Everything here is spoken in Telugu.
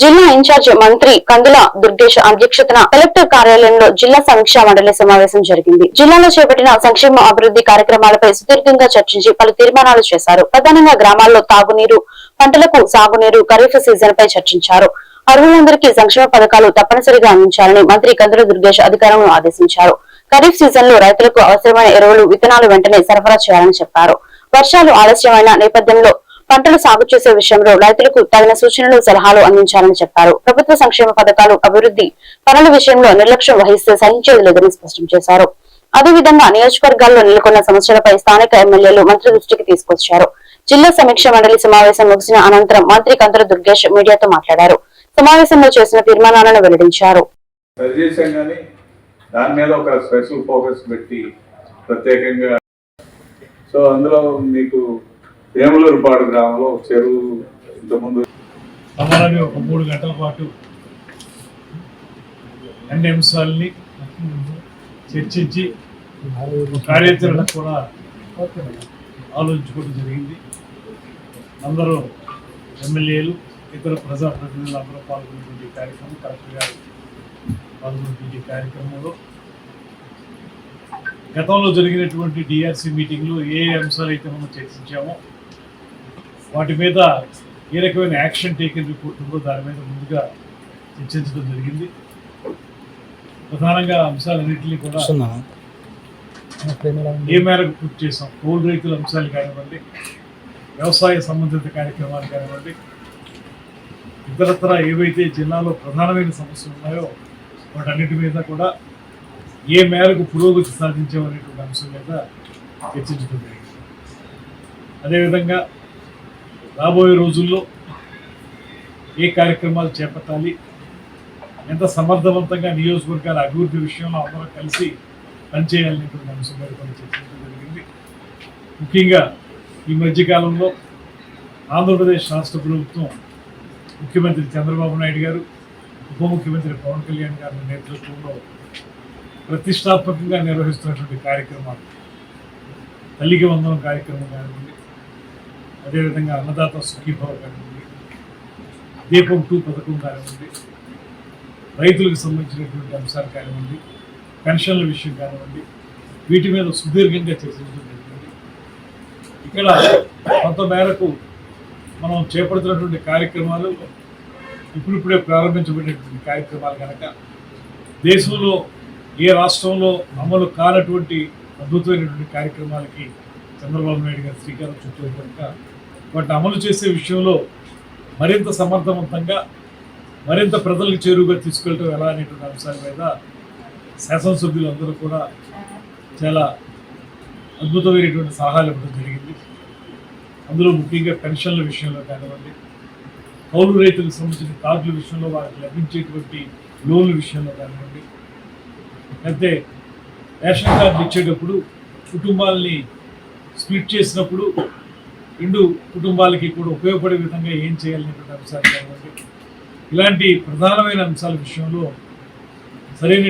జిల్లా ఇన్ఛార్జ్ మంత్రి కందుల దుర్గేష్ అధ్యక్షతన కలెక్టర్ కార్యాలయంలో జిల్లా సమీక్షా మండలి సమావేశం జరిగింది. జిల్లాలో చేపట్టిన సంక్షేమ అభివృద్ధి కార్యక్రమాలపై సుదీర్ఘంగా చర్చించి పలు తీర్మానాలు చేశారు. ప్రధానంగా గ్రామాల్లో తాగునీరు పంటలకు సాగునీరు ఖరీఫ్ సీజన్ పై చర్చించారు. అర్హులందరికీ సంక్షేమ పథకాలు తప్పనిసరిగా అందించాలని మంత్రి కందుల దుర్గేష్ అధికారులను ఆదేశించారు. ఖరీఫ్ సీజన్లో రైతులకు అవసరమైన ఎరువులు విత్తనాలు వెంటనే సరఫరా చేయాలని చెప్పారు. వర్షాలు ఆలస్యమైన నేపథ్యంలో పంటలు సాగు చేసే విషయంలో రైతులకు తగిన సూచనలు సలహాలు అందించాలని చెప్పారు. ప్రభుత్వ సంక్షేమ పథకాలు అభివృద్ధి పనుల విషయంలో నిర్లక్ష్యం వహిస్తే సహించేది లేదని స్పష్టం చేశారు. అదేవిధంగా నియోజకవర్గాల్లో నెలకొన్న సమస్యలపై స్థానిక ఎమ్మెల్యేలు మంత్రి దృష్టికి తీసుకొచ్చారు. జిల్లా సమీక్ష మండలి సమావేశం ముగిసిన అనంతరం మంత్రి కందుల దుర్గేష్ మీడియాతో మాట్లాడారు. సమావేశంలో చేసిన తీర్మానాలను వెల్లడించారు. దాని మీద ఒక స్పెషల్ ఫోకస్ పెట్టి ప్రత్యేకంగా సో అందులో మీకు వేములూరుపాడు గ్రామంలో చెరువు ఇంతకుముందు సమానంగా ఒక మూడు గంటల పాటు అన్ని అంశాలని చర్చించి కార్యాచరణ కూడా ఆలోచించుకోవడం జరిగింది. అందరూ ఎమ్మెల్యేలు ఇతర ప్రజాప్రతినిధులు అందరూ పాల్గొనేటువంటి కార్యక్రమం కలెక్టర్ గారు పాల్గొనేటువంటి కార్యక్రమంలో గతంలో జరిగినటువంటి డిఆర్సీ మీటింగ్లో ఏ అంశాలు అయితే మనం చర్చించామో వాటి మీద ఏ రకమైన యాక్షన్ టేకెన్ రిపోర్ట్ ఉందో దాని మీద ముందుగా చర్చించడం జరిగింది. ప్రధానంగా అంశాలన్నింటినీ కూడా ఏ మేరకు పూర్తి చేసాం కౌలు రైతుల అంశాలు కానివ్వండి వ్యవసాయ సంబంధిత కార్యక్రమాలు కానివ్వండి ఇతరత్ర ఏవైతే జిల్లాలో ప్రధానమైన సమస్యలు ఉన్నాయో వాటన్నిటి మీద కూడా ఏ మేరకు పురోగతి సాధించామనేటువంటి అంశం మీద చర్చించడం జరిగింది. అదేవిధంగా రాబోయే రోజుల్లో ఏ కార్యక్రమాలు చేపట్టాలి ఎంత సమర్థవంతంగా నియోజకవర్గాల అభివృద్ధి విషయంలో అందరం కలిసి పనిచేయాలనేటువంటి అంశం మీద కూడా చర్చించడం జరిగింది. ముఖ్యంగా ఈ మధ్యకాలంలో ఆంధ్రప్రదేశ్ రాష్ట్ర ప్రభుత్వం ముఖ్యమంత్రి చంద్రబాబు నాయుడు గారు ఉప ముఖ్యమంత్రి పవన్ కళ్యాణ్ గారి నేతృత్వంలో ప్రతిష్టాత్మకంగా నిర్వహిస్తున్నటువంటి కార్యక్రమాలు తల్లికి వందనం కార్యక్రమం కానివ్వండి అదేవిధంగా అన్నదాత సుఖీభావ కానివ్వండి దీపం టూ పథకం కానివ్వండి రైతులకు సంబంధించినటువంటి అంశాలు కానివ్వండి పెన్షన్ల విషయం కానివ్వండి వీటి మీద సుదీర్ఘంగా చర్చించడం జరిగింది ఇక్కడ కొంత మేరకు మనం చేపడుతున్నటువంటి కార్యక్రమాలు ఇప్పుడిప్పుడే ప్రారంభించబడినటువంటి కార్యక్రమాలు కనుక దేశంలో ఏ రాష్ట్రంలో అమలు కానటువంటి అద్భుతమైనటువంటి కార్యక్రమాలకి చంద్రబాబు నాయుడు గారు శ్రీకారం చుట్టూ కనుక వాటిని అమలు చేసే విషయంలో మరింత సమర్థవంతంగా మరింత ప్రజలకు చేరువుగా తీసుకెళ్ళటం ఎలా అనేటువంటి అంశాల మీద శాసనసభ్యులందరూ కూడా చాలా అద్భుతమైనటువంటి సలహాలు ఇవ్వడం జరిగింది. అందులో ముఖ్యంగా పెన్షన్ల విషయంలో కానివ్వండి కౌలు రైతులకు సంబంధించిన కార్డుల విషయంలో వారికి లభించేటువంటి లోన్ల విషయంలో కానివ్వండి అయితే రేషన్ కార్డు ఇచ్చేటప్పుడు కుటుంబాలని స్ప్లిట్ చేసినప్పుడు రెండు కుటుంబాలకి కూడా ఉపయోగపడే విధంగా ఏం చేయాలనేటువంటి అంశాలు ఇలాంటి ప్రధానమైన అంశాల విషయంలో సరైన